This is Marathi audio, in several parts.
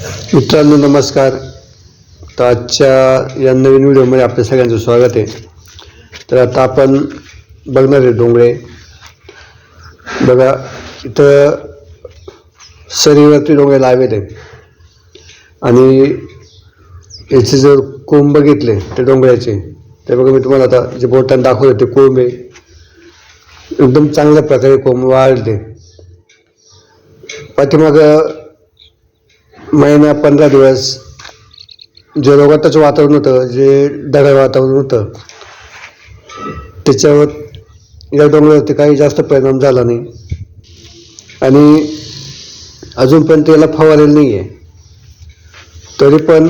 मित्रांनो नमस्कार. तर आजच्या या नवीन व्हिडिओमध्ये आपल्या सगळ्यांचं स्वागत आहे. तर आता आपण बघणार आहे डोंगरे. बघा इथं सरीवरती डोंगरे लावलेले आणि याचे जर कोंब बघितले ते डोंगऱ्याचे ते बघा मी तुम्हाला आता जे बोटाने दाखवलं ते कोंब आहे. एकदम चांगल्या प्रकारे कोंब वाढले पाठीमागं महिना पंधरा दिवस जे रोगाटाचं वातावरण होतं जे ढगाळ वातावरण होतं त्याच्यावर या डोंगरावरती काही जास्त परिणाम झाला नाही. आणि अजूनपर्यंत याला फवारलेलं नाही आहे तरी पण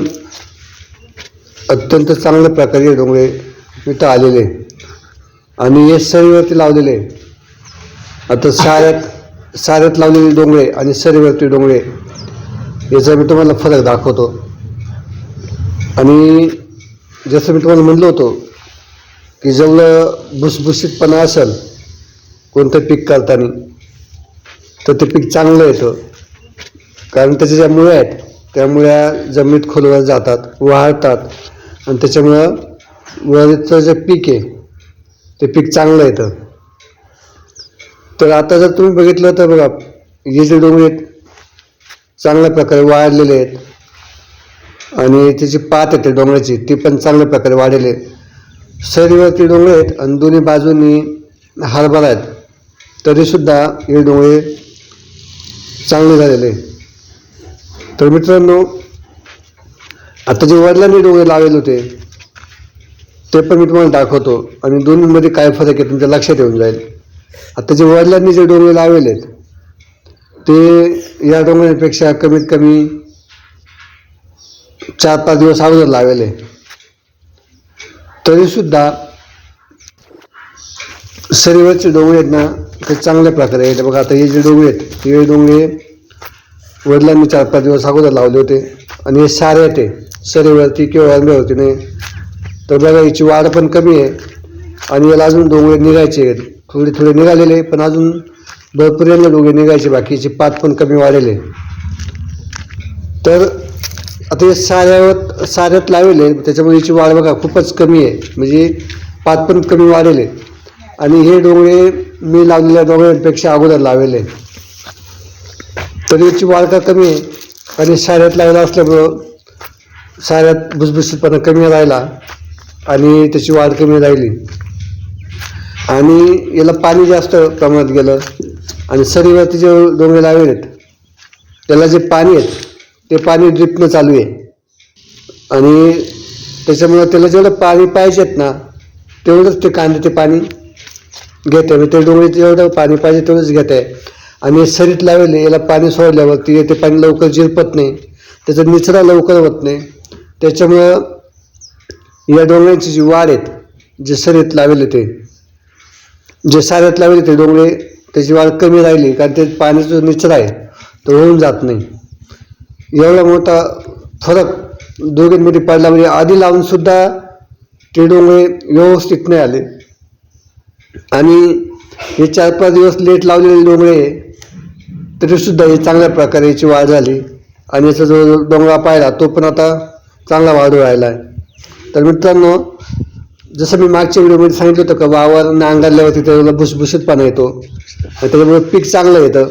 अत्यंत चांगल्या प्रकारे डोंगरे इथं आलेले आणि हे सरीवरती लावलेले आता साऱ्यात साऱ्यात लावलेले डोंगरे आणि सरीवरती डोंगरे याचा मी तुम्हाला फरक दाखवतो. आणि जसं मी तुम्हाला म्हणलो होतो की जेवढं भुसभुशीतपणा असेल कोणतं पीक करताना तर ते पीक चांगलं येतं. कारण त्याच्या ज्या मुळ्या आहेत त्या मुळ्या जमिनीत खोलवर जातात वाहतात आणि त्याच्यामुळं वरचं जे पीक आहे ते पीक चांगलं येतं. तर आता जर तुम्ही बघितलं तर बघा हे जे डोंगर आहेत चांगल्या प्रकारे वाढलेले आहेत. आणि त्याची पात येते डोंगराची ती पण चांगल्या प्रकारे वाढलेली आहे सरीवरती डोंगर आहेत आणि दोन्ही बाजूनी हरभरा आहेत. तरीसुद्धा हे डोंगरे चांगले झालेले तर मित्रांनो आता जे वडिलांनी डोंगरे लावलेले होते ते पण मी तुम्हाला दाखवतो. आणि दोन्हीमध्ये काय फरक आहे तुमच्या लक्षात येऊन जाईल. आता जे वडिलांनी जे डोंगरे लावलेले आहेत ते या डोंगरापेक्षा कमीत कमी चार पाच दिवस अगोदर लावेले. तरीसुद्धा सरीवरचे डोंगरे आहेत ना ते चांगल्या प्रकारे आहेत. बघा आता हे जे डोंगरे आहेत हे डोंगरे वडिलांनी चार पाच दिवस अगोदर लावले होते. आणि हे सारे ते सरीवरती किंवा आंब्यावरती नाही. तर बघा याची वाढ पण कमी आहे. आणि याला अजून डोंगरे निघायचे आहेत. थोडे थोडे निघालेले पण अजून भरपूर यांना डोंगरे निघायचे बाकीची पात पण कमी वाढलेले तर आता हे साऱ्यावर साऱ्यात लावले त्याच्यामुळे याची वाढ बघा खूपच कमी आहे. म्हणजे पात पण कमी वाढले. आणि हे डोंगरे मी लावलेल्या डोंगरांपेक्षा अगोदर लावले तर याची वाढ का कमी आहे? आणि साऱ्यात लावला असल्यामुळं साऱ्यात भुसभुशीतपणा कमी राहिला आणि त्याची वाढ कमी राहिली. आणि याला पाणी जास्त प्रमाणात गेलं आणि सरीवरती जे डोंगरे आहेत. त्याला जे पाणी आहेत ते पाणी ड्रिपनं चालू आहे. आणि त्याच्यामुळं त्याला जेवढं पाणी पाहिजेत ना तेवढंच ते कांदे ते पाणी घेत आहे. म्हणजे ते डोंगरी जेवढं पाणी पाहिजे तेवढंच घेत आहे. आणि सरीत लावले याला पाणी सोडल्यावरती ते पाणी लवकर जिरपत नाही. त्याचा निचरा लवकर होत नाही. त्याच्यामुळं या डोंगरांची जी वाढ आहेत जे सरीत लावले ते जे साऱ्यात लावले ते डोंगरे त्याची वाढ कमी राहिली कारण ते पाण्याचा जो निचरा आहे तो होऊन जात नाही. एवढा मोठा फरक दोघींमध्ये पडला म्हणजे आधी लावून सुद्धा ते डोंगरे व्यवस्थित नाही आले. आणि हे चार पाच दिवस लेट लावलेले डोंगरे तरीसुद्धा हे चांगल्या प्रकारे याची वाढ झाली. आणि याचा जो डोंगरा पाहिला तो पण आता चांगला वाढू राहिला आहे. तर मित्रांनो जसं मी मागच्या व्हिडिओमध्ये सांगितलं होतं का वावर नांगरल्यावर त्याला भुसभुशीतपणा येतो आणि त्याच्यामुळे पीक चांगलं येतं.